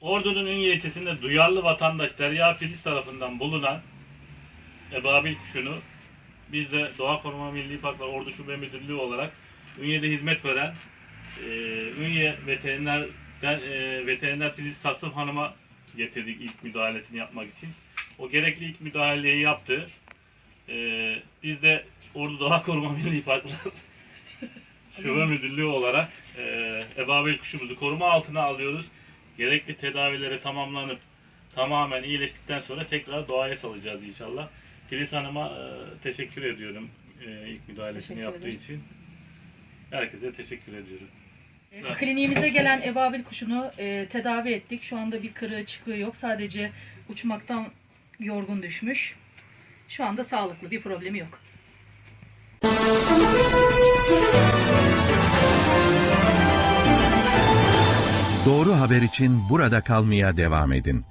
Ordu'nun Ünye ilçesinde duyarlı vatandaş Derya Filiz tarafından bulunan ebabil kuşunu biz de Doğa Koruma Milli Parklar Ordu Şube Müdürlüğü olarak Ünye'de hizmet veren e, Ünye veteriner e, veteriner Filiz Tasım Hanım'a getirdik ilk müdahalesini yapmak için. O gerekli ilk müdahaleyi yaptı. E, biz de Ordu Doğa Koruma Milli Parklar Şube Müdürlüğü olarak e, ebabil kuşumuzu koruma altına alıyoruz. Gerekli tedavileri tamamlanıp tamamen iyileştikten sonra tekrar doğaya salacağız inşallah. Filiz Hanım'a e, teşekkür ediyorum e, ilk müdahalesini yaptığı için. Herkese teşekkür ediyorum. E, Kliniğimize gelen ebabil kuşunu e, tedavi ettik. Şu anda bir kırığı çıkığı yok. Sadece uçmaktan yorgun düşmüş. Şu anda sağlıklı bir problemi yok. Doğru haber için burada kalmaya devam edin.